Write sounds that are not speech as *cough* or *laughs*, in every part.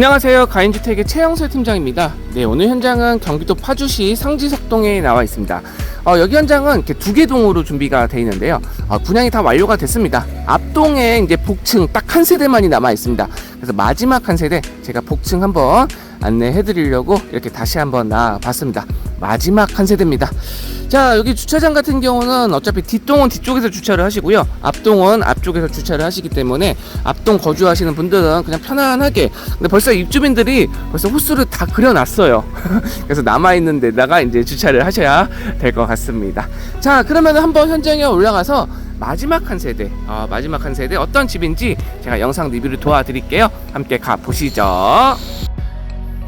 안녕하세요. 가인주택의 최영설 팀장입니다. 네, 오늘 현장은 경기도 파주시 상지석동에 나와 있습니다. 어, 여기 현장은 이렇게 두 개 동으로 준비가 되어 있는데요. 어, 분양이 다 완료가 됐습니다. 앞동에 이제 복층 딱 한 세대만이 남아 있습니다. 그래서 마지막 한 세대 제가 복층 한번 안내해 드리려고 이렇게 다시 한번 나와 봤습니다. 마지막 한 세대입니다. 자, 여기 주차장 같은 경우는 어차피 뒷동은 뒤쪽에서 주차를 하시고요. 앞동은 앞쪽에서 주차를 하시기 때문에 앞동 거주하시는 분들은 그냥 편안하게. 근데 벌써 입주민들이 벌써 호수를 다 그려놨어요. *laughs* 그래서 남아있는 데다가 이제 주차를 하셔야 될 것 같습니다. 자, 그러면 한번 현장에 올라가서 마지막 한 세대, 어, 마지막 한 세대 어떤 집인지 제가 영상 리뷰를 도와드릴게요. 함께 가보시죠.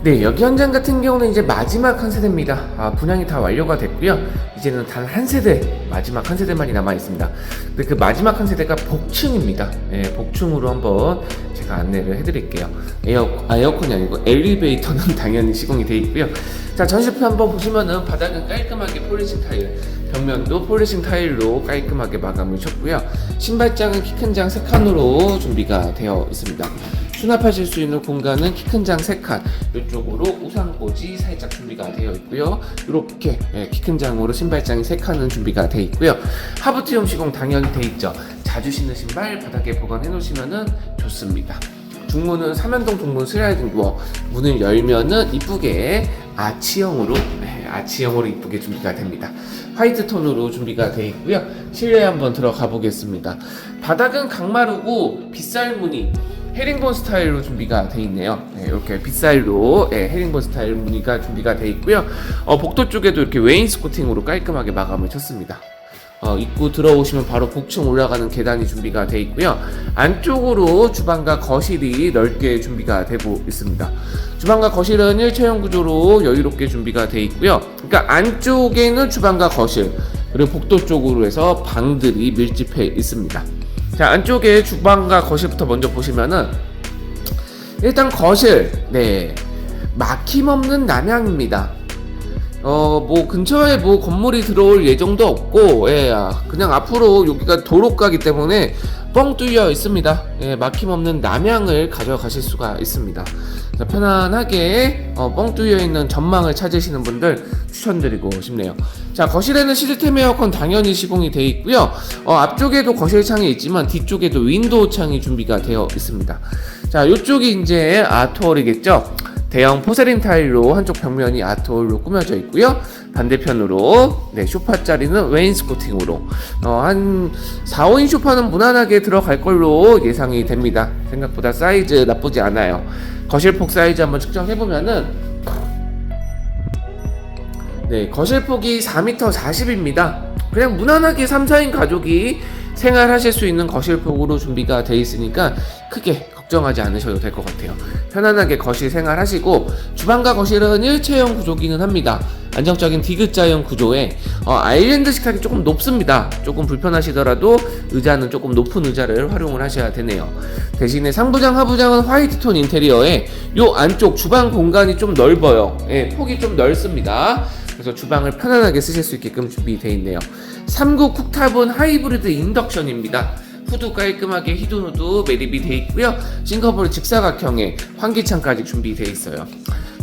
네, 여기 현장 같은 경우는 이제 마지막 한 세대입니다. 아, 분양이 다 완료가 됐고요. 이제는 단 한 세대, 마지막 한 세대만이 남아 있습니다. 근데 그 마지막 한 세대가 복층입니다. 예, 복층으로 한번 제가 안내를 해드릴게요. 에어, 아, 에어컨이 아니고 엘리베이터는 *laughs* 당연히 시공이 돼 있고요. 자, 전시표 한번 보시면은 바닥은 깔끔하게 폴리싱 타일, 벽면도 폴리싱 타일로 깔끔하게 마감을 쳤고요. 신발장은 키 큰장 3칸으로 준비가 되어 있습니다. 수납하실 수 있는 공간은 키 큰 장 3칸. 이쪽으로 우산꽂이 살짝 준비가 되어 있고요. 이렇게 키 큰 장으로 신발장이 3칸은 준비가 되어 있고요. 하부티움 시공 당연히 되어 있죠. 자주 신는 신발 바닥에 보관해 놓으시면 좋습니다. 중문은 삼연동 중문 슬라이딩 도어 문을 열면은 이쁘게 아치형으로 네, 아치형으로 이쁘게 준비가 됩니다. 화이트 톤으로 준비가 되어 있고요. 실내에 한번 들어가 보겠습니다. 바닥은 강마루고 빗살 무늬 헤링본 스타일로 준비가 돼 있네요. 네, 이렇게 빗살로 예, 헤링본 스타일 무늬가 준비가 돼 있고요. 어, 복도 쪽에도 이렇게 웨인스코팅으로 깔끔하게 마감을 쳤습니다. 어, 입구 들어오시면 바로 복층 올라가는 계단이 준비가 돼 있고요. 안쪽으로 주방과 거실이 넓게 준비가 되고 있습니다. 주방과 거실은 일체형 구조로 여유롭게 준비가 돼 있고요. 그러니까 안쪽에는 주방과 거실 그리고 복도 쪽으로 해서 방들이 밀집해 있습니다. 자 안쪽에 주방과 거실부터 먼저 보시면은 일단 거실 네 막힘없는 남향입니다. 어 뭐 근처에 뭐 건물이 들어올 예정도 없고 예 아, 그냥 앞으로 여기가 도로가기 때문에 뻥 뚫려 있습니다. 예 막힘없는 남향을 가져가실 수가 있습니다. 자, 편안하게 어, 뻥 뚫려 있는 전망을 찾으시는 분들 추천드리고 싶네요. 자 거실에는 시스템 에어컨 당연히 시공이 되어 있고요. 어, 앞쪽에도 거실 창이 있지만 뒤쪽에도 윈도우 창이 준비가 되어 있습니다. 자 이쪽이 이제 아트월이겠죠. 대형 포세린 타일로 한쪽 벽면이 아트월로 꾸며져 있고요. 반대편으로 네, 쇼파 자리는 웨인스코팅으로 어, 한 4, 5인 쇼파는 무난하게 들어갈 걸로 예상이 됩니다. 생각보다 사이즈 나쁘지 않아요. 거실폭 사이즈 한번 측정해 보면은 네, 거실폭이 4m 40입니다. 그냥 무난하게 3, 4인 가족이 생활하실 수 있는 거실폭으로 준비가 되어 있으니까 크게 걱정하지 않으셔도 될 것 같아요. 편안하게 거실 생활하시고 주방과 거실은 일체형 구조기는 합니다. 안정적인 디귿자형 구조에 어, 아일랜드 식탁이 조금 높습니다. 조금 불편하시더라도 의자는 조금 높은 의자를 활용을 하셔야 되네요. 대신에 상부장, 하부장은 화이트 톤 인테리어에 요 안쪽 주방 공간이 좀 넓어요. 예, 폭이 좀 넓습니다. 그래서 주방을 편안하게 쓰실 수 있게끔 준비되어 있네요. 3구 쿡탑은 하이브리드 인덕션입니다. 후드 깔끔하게 히든 후드 매립이 되어 있고요. 싱커볼이 직사각형의 환기창까지 준비되어 있어요.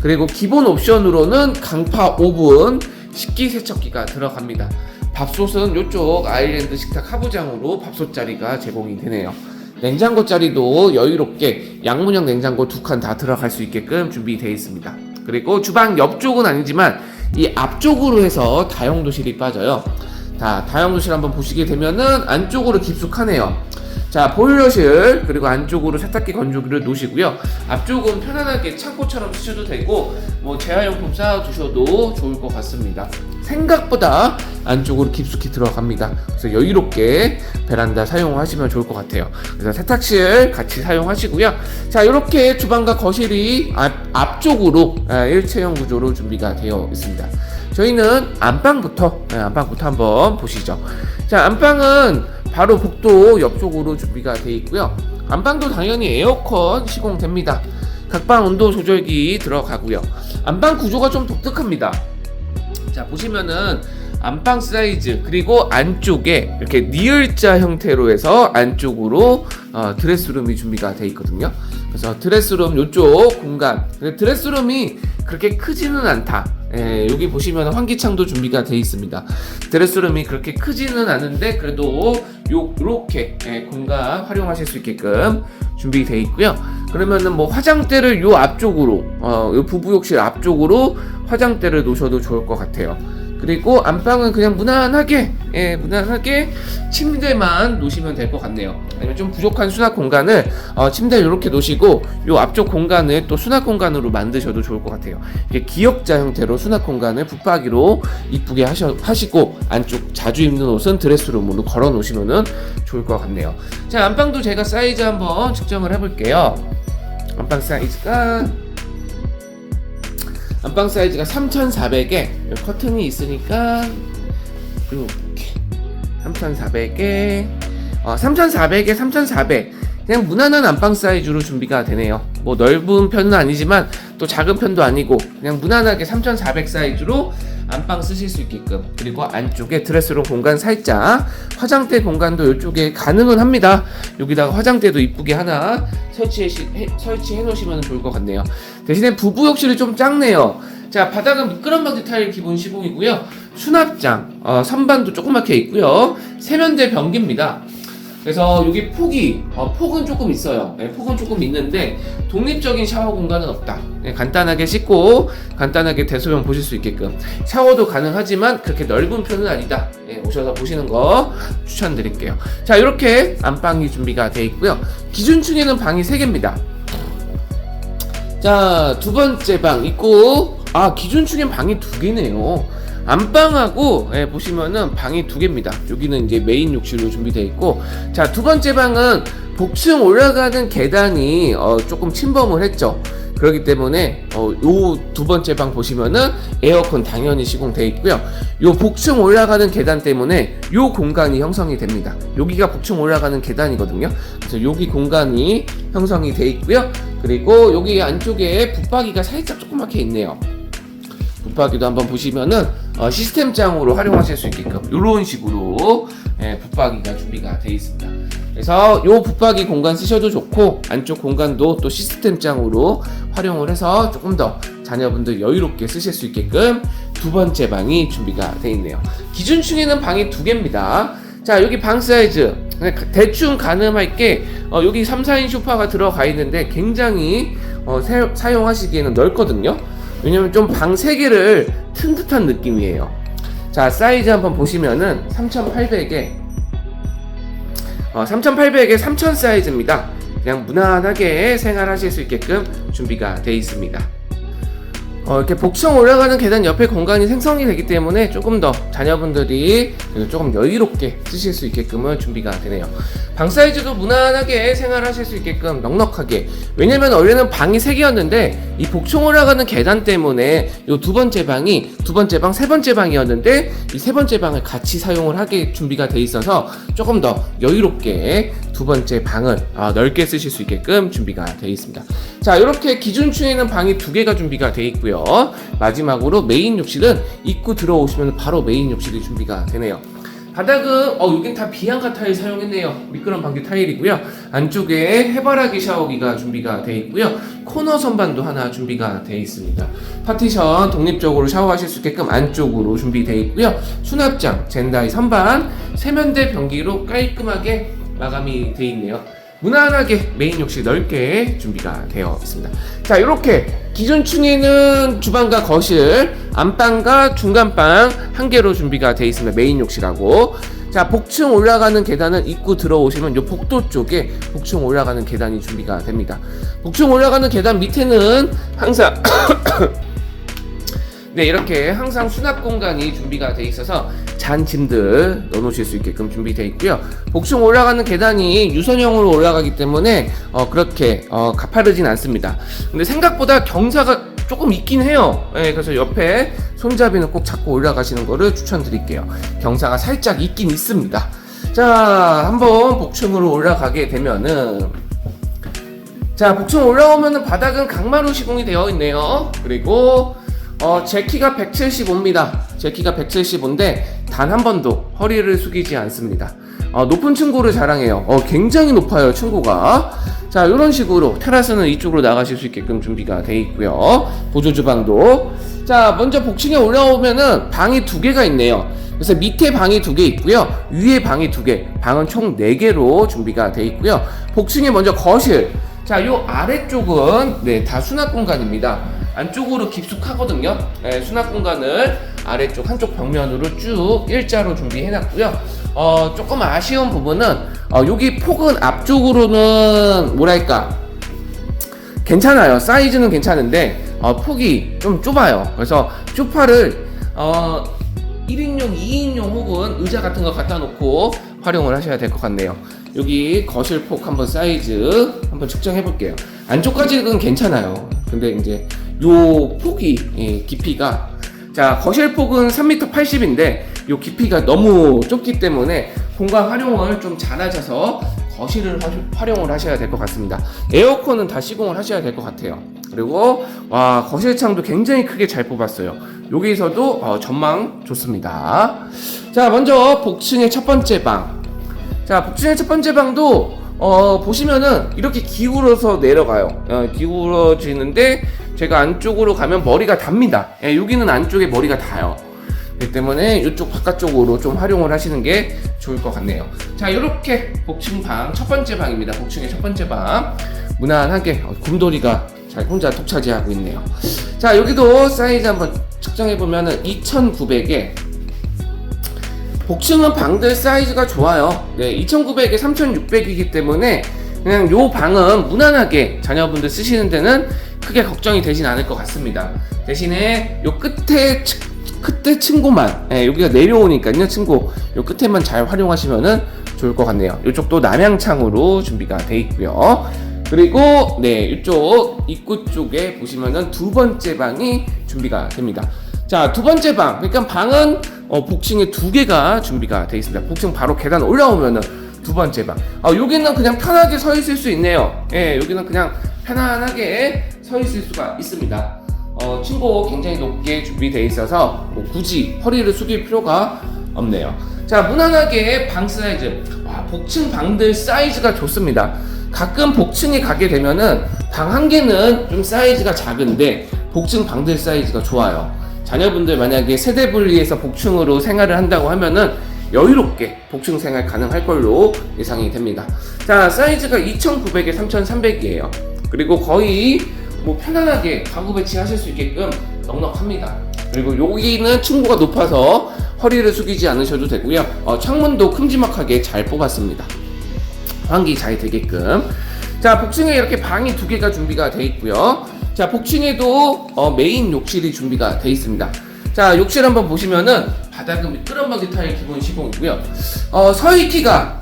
그리고 기본 옵션으로는 강파 오븐, 식기 세척기가 들어갑니다. 밥솥은 이쪽 아일랜드 식탁 하부장으로 밥솥 자리가 제공이 되네요. 냉장고 자리도 여유롭게 양문형 냉장고 두 칸 다 들어갈 수 있게끔 준비되어 있습니다. 그리고 주방 옆쪽은 아니지만 이 앞쪽으로 해서 다용도실이 빠져요. 자, 다용도실 한번 보시게 되면은 안쪽으로 깊숙하네요. 자, 보일러실 그리고 안쪽으로 세탁기 건조기를 놓으시고요. 앞쪽은 편안하게 창고처럼 쓰셔도 되고 뭐 재활용품 쌓아 두셔도 좋을 것 같습니다. 생각보다 안쪽으로 깊숙이 들어갑니다. 그래서 여유롭게 베란다 사용하시면 좋을 것 같아요. 그래서 세탁실 같이 사용하시고요. 자, 이렇게 주방과 거실이 앞, 앞쪽으로 아, 일체형 구조로 준비가 되어 있습니다. 저희는 안방부터 네, 안방부터 한번 보시죠. 자, 안방은 바로 복도 옆쪽으로 준비가 되어 있고요. 안방도 당연히 에어컨 시공됩니다. 각방 온도 조절기 들어가고요. 안방 구조가 좀 독특합니다. 자 보시면은 안방 사이즈 그리고 안쪽에 이렇게 니을자 형태로 해서 안쪽으로 어, 드레스룸이 준비가 돼 있거든요. 그래서 드레스룸 요쪽 공간 드레스룸이 그렇게 크지는 않다. 예, 여기 보시면 환기창도 준비가 돼 있습니다. 드레스룸이 그렇게 크지는 않은데 그래도 요 요렇게 예, 공간 활용하실 수 있게끔 준비돼 있고요. 그러면은 뭐 화장대를 요 앞쪽으로 어, 요 부부욕실 앞쪽으로 화장대를 놓으셔도 좋을 것 같아요. 그리고 안방은 그냥 무난하게 예, 무난하게 침대만 놓으시면 될 것 같네요. 아니면 좀 부족한 수납 공간을 어, 침대 이렇게 놓으시고 요 앞쪽 공간을 또 수납 공간으로 만드셔도 좋을 것 같아요. 이게 기역자 형태로 수납 공간을 붙박이로 이쁘게 하셔, 하시고 안쪽 자주 입는 옷은 드레스룸으로 걸어 놓으시면 좋을 것 같네요. 자 안방도 제가 사이즈 한번 측정을 해볼게요. 안방 사이즈가 안방 사이즈가 3,400에 커튼이 있으니까 이렇게 3,400에 어, 3,400에 3,400 그냥 무난한 안방 사이즈로 준비가 되네요. 뭐 넓은 편은 아니지만 또 작은 편도 아니고 그냥 무난하게 3,400 사이즈로 안방 쓰실 수 있게끔 그리고 안쪽에 드레스룸 공간 살짝 화장대 공간도 이쪽에 가능은 합니다. 여기다가 화장대도 이쁘게 하나 설치해 설치해 놓으시면 좋을 것 같네요. 대신에 부부 욕실이 좀 작네요. 자 바닥은 미끄럼 방지 타일 기본 시공이고요. 수납장 어, 선반도 조그맣게 있고요. 세면대 변기입니다. 그래서 여기 폭이 어, 폭은 조금 있어요. 네, 폭은 조금 있는데 독립적인 샤워 공간은 없다. 네, 간단하게 씻고 간단하게 대소변 보실 수 있게끔 샤워도 가능하지만 그렇게 넓은 편은 아니다. 네, 오셔서 보시는 거 추천드릴게요. 자 이렇게 안방이 준비가 되어 있고요. 기준층에는 방이 3개입니다. 자 두 번째 방 있고 아 기준층엔 방이 두 개네요. 안방하고 예, 보시면은 방이 두 개입니다. 여기는 이제 메인 욕실로 준비되어 있고 자 두 번째 방은 복층 올라가는 계단이 어, 조금 침범을 했죠. 그렇기 때문에 어, 요두 번째 방 보시면은 에어컨 당연히 시공되어 있고요. 요 복층 올라가는 계단 때문에 요 공간이 형성이 됩니다. 여기가 복층 올라가는 계단이거든요. 그래서 여기 공간이 형성이 되어 있고요. 그리고 여기 안쪽에 붙박이가 살짝 조그맣게 있네요. 붙박이도 한번 보시면은 어, 시스템장으로 활용하실 수 있게끔 이런 식으로 예, 붙박이가 준비가 되어 있습니다. 그래서 요 붙박이 공간 쓰셔도 좋고 안쪽 공간도 또 시스템장으로 활용을 해서 조금 더 자녀분들 여유롭게 쓰실 수 있게끔 두 번째 방이 준비가 되어 있네요. 기준 층에는 방이 두 개입니다. 자 여기 방 사이즈 대충 가늠할 게 어, 여기 3, 4인 소파가 들어가 있는데 굉장히 어, 사, 사용하시기에는 넓거든요. 왜냐면 좀방 3개를 튼 듯한 느낌이에요. 자, 사이즈 한번 보시면은 3800에 어, 3800에 3000 사이즈입니다. 그냥 무난하게 생활하실 수 있게끔 준비가 되어 있습니다. 어, 이렇게 복층 올라가는 계단 옆에 공간이 생성이 되기 때문에 조금 더 자녀분들이 조금 여유롭게 쓰실 수 있게끔은 준비가 되네요. 방 사이즈도 무난하게 생활하실 수 있게끔 넉넉하게. 왜냐면 원래는 방이 3개였는데 이 복층 올라가는 계단 때문에 이 두 번째 방이 두 번째 방, 세 번째 방이었는데 이 세 번째 방을 같이 사용을 하게 준비가 돼 있어서 조금 더 여유롭게 두 번째 방을 어, 넓게 쓰실 수 있게끔 준비가 되어 있습니다. 자, 이렇게 기준층에는 방이 두 개가 준비가 되어 있고요. 마지막으로 메인 욕실은 입구 들어오시면 바로 메인 욕실이 준비가 되네요. 바닥은 어 여긴 다 비앙카 타일 사용했네요. 미끄럼 방지 타일이고요. 안쪽에 해바라기 샤워기가 준비가 되어 있고요. 코너 선반도 하나 준비가 되어 있습니다. 파티션 독립적으로 샤워하실 수 있게끔 안쪽으로 준비되어 있고요. 수납장, 젠다이 선반, 세면대 변기로 깔끔하게 마감이 되어 있네요. 무난하게 메인 욕실 넓게 준비가 되어 있습니다. 자, 이렇게 기존층에는 주방과 거실, 안방과 중간방 한 개로 준비가 되어 있습니다. 메인 욕실하고. 자, 복층 올라가는 계단은 입구 들어오시면 요 복도 쪽에 복층 올라가는 계단이 준비가 됩니다. 복층 올라가는 계단 밑에는 항상 *coughs* 네, 이렇게 항상 수납 공간이 준비가 돼 있어서 잔 짐들 넣어놓으실 수 있게끔 준비되어 있고요. 복층 올라가는 계단이 유선형으로 올라가기 때문에 어, 그렇게 어, 가파르진 않습니다. 근데 생각보다 경사가 조금 있긴 해요. 네, 그래서 옆에 손잡이는 꼭 잡고 올라가시는 거를 추천드릴게요. 경사가 살짝 있긴 있습니다. 자, 한번 복층으로 올라가게 되면은 자, 복층 올라오면은 바닥은 강마루 시공이 되어 있네요. 그리고 어, 제 키가 175입니다. 제 키가 175인데 단 한 번도 허리를 숙이지 않습니다. 어, 높은 층고를 자랑해요. 어, 굉장히 높아요, 층고가. 자, 이런 식으로 테라스는 이쪽으로 나가실 수 있게끔 준비가 돼 있고요. 보조 주방도. 자, 먼저 복층에 올라오면은 방이 두 개가 있네요. 그래서 밑에 방이 두 개 있고요. 위에 방이 두 개. 방은 총 네 개로 준비가 돼 있고요. 복층에 먼저 거실. 자, 요 아래쪽은 네, 다 수납 공간입니다. 안쪽으로 깊숙하거든요. 네, 수납 공간을 아래쪽 한쪽 벽면으로 쭉 일자로 준비해 놨고요. 어, 조금 아쉬운 부분은 어, 여기 폭은 앞쪽으로는 뭐랄까 괜찮아요. 사이즈는 괜찮은데 어, 폭이 좀 좁아요. 그래서 쇼파를 어, 1인용, 2인용 혹은 의자 같은 거 갖다 놓고 활용을 하셔야 될 것 같네요. 여기 거실 폭 한번 사이즈 한번 측정해 볼게요. 안쪽까지는 괜찮아요. 근데 이제 요 폭이 예, 깊이가 자 거실 폭은 3m 80인데 요 깊이가 너무 좁기 때문에 공간 활용을 좀 잘하셔서 거실을 화- 활용을 하셔야 될 것 같습니다. 에어컨은 다 시공을 하셔야 될 것 같아요. 그리고 와 거실 창도 굉장히 크게 잘 뽑았어요. 여기서도 어, 전망 좋습니다. 자 먼저 복층의 첫 번째 방. 자 복층의 첫 번째 방도 어, 보시면은 이렇게 기울어서 내려가요. 어, 기울어지는데 제가 안쪽으로 가면 머리가 답니다. 예, 여기는 안쪽에 머리가 닿아요. 그렇기 때문에 이쪽 바깥쪽으로 좀 활용을 하시는 게 좋을 것 같네요. 자, 이렇게 복층 방 첫 번째 방입니다. 복층의 첫 번째 방 무난하게 어, 곰돌이가 잘 혼자 독차지하고 있네요. 자, 여기도 사이즈 한번 측정해 보면은 2,900에 복층은 방들 사이즈가 좋아요. 네, 2,900에 3,600이기 때문에 그냥 요 방은 무난하게 자녀분들 쓰시는 데는 크게 걱정이 되진 않을 것 같습니다. 대신에 요 끝에 층- 끝에 층고만 예, 여기가 내려오니까요 층고 요 끝에만 잘 활용하시면은 좋을 것 같네요. 이쪽도 남향창으로 준비가 돼 있고요. 그리고 네 이쪽 입구 쪽에 보시면은 두 번째 방이 준비가 됩니다. 자 두 번째 방 그러니까 방은 어, 복층에 두 개가 준비가 돼 있습니다. 복층 바로 계단 올라오면은 두 번째 방. 아 여기는 그냥 편하게 서 있을 수 있네요. 예 여기는 그냥 편안하게 서 있을 수가 있습니다. 어, 층고 굉장히 높게 준비되어 있어서 뭐 굳이 허리를 숙일 필요가 없네요. 자, 무난하게 방 사이즈. 와, 복층 방들 사이즈가 좋습니다. 가끔 복층에 가게 되면은 방 한 개는 좀 사이즈가 작은데 복층 방들 사이즈가 좋아요. 자녀분들 만약에 세대 분리해서 복층으로 생활을 한다고 하면은 여유롭게 복층 생활 가능할 걸로 예상이 됩니다. 자, 사이즈가 2,900에 3,300이에요. 그리고 거의 뭐 편안하게 가구 배치하실 수 있게끔 넉넉합니다. 그리고 여기는 층고가 높아서 허리를 숙이지 않으셔도 되고요. 어, 창문도 큼지막하게 잘 뽑았습니다. 환기 잘 되게끔. 자, 복층에 이렇게 방이 두 개가 준비가 돼 있고요. 자, 복층에도 어, 메인 욕실이 준비가 돼 있습니다. 자, 욕실 한번 보시면은 바닥은 미끄럼방지 타일 기본 시공이고요. 어, 서있기가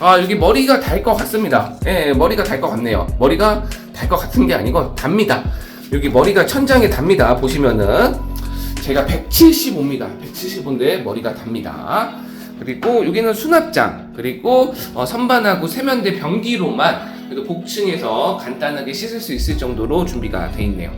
아 여기 머리가 달 것 같습니다. 예, 머리가 달 것 같네요. 머리가 달 것 같은 게 아니고 답니다. 여기 머리가 천장에 답니다. 보시면은 제가 175입니다. 175인데 머리가 답니다. 그리고 여기는 수납장 그리고 어, 선반하고 세면대 변기로만 그래도 복층에서 간단하게 씻을 수 있을 정도로 준비가 돼 있네요.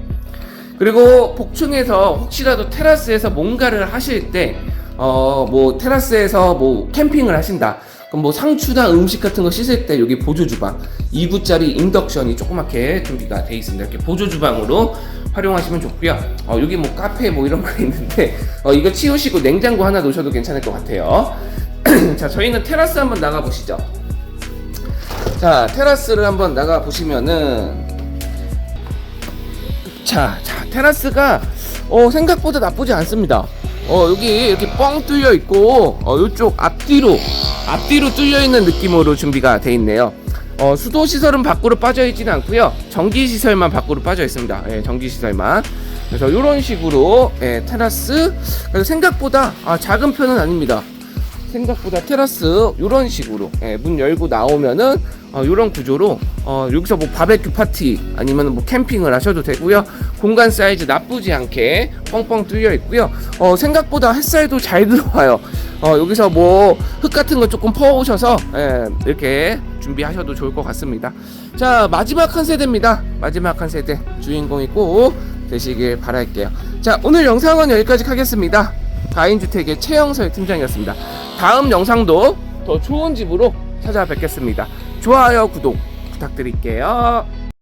그리고 복층에서 혹시라도 테라스에서 뭔가를 하실 때, 어, 뭐, 테라스에서 뭐, 캠핑을 하신다. 그럼 뭐, 상추나 음식 같은 거 씻을 때, 여기 보조 주방, 2구짜리 인덕션이 조그맣게 준비가 돼 있습니다. 이렇게 보조 주방으로 활용하시면 좋고요. 어, 여기 뭐, 카페 뭐 이런 거 *laughs* 있는데, 어, 이거 치우시고 냉장고 하나 놓으셔도 괜찮을 것 같아요. *clears throat* 자, 저희는 테라스 한번 나가 보시죠. 자, 테라스를 한번 나가 보시면은, 자, 자 테라스가 어, 생각보다 나쁘지 않습니다. 어, 여기 이렇게 뻥 뚫려 있고 어, 이쪽 앞뒤로 앞뒤로 뚫려 있는 느낌으로 준비가 돼 있네요. 어, 수도 시설은 밖으로 빠져 있지는 않고요. 전기 시설만 밖으로 빠져 있습니다. 예, 전기 시설만. 그래서 이런 식으로 예, 테라스 그래서 생각보다 아, 작은 편은 아닙니다. 생각보다 테라스 이런 식으로 예, 문 열고 나오면은 어, 이런 구조로 어, 여기서 뭐 바베큐 파티 아니면 뭐 캠핑을 하셔도 되고요. 공간 사이즈 나쁘지 않게 뻥뻥 뚫려 있고요. 어, 생각보다 햇살도 잘 들어와요. 어, 여기서 뭐 흙 같은 거 조금 퍼오셔서 예, 이렇게 준비하셔도 좋을 것 같습니다. 자 마지막 한 세대입니다. 마지막 한 세대. 주인공이 꼭 되시길 바랄게요. 자 오늘 영상은 여기까지 하겠습니다 다인주택의 최영설 팀장이었습니다. 다음 영상도 더 좋은 집으로 찾아뵙겠습니다. 좋아요, 구독 부탁드릴게요.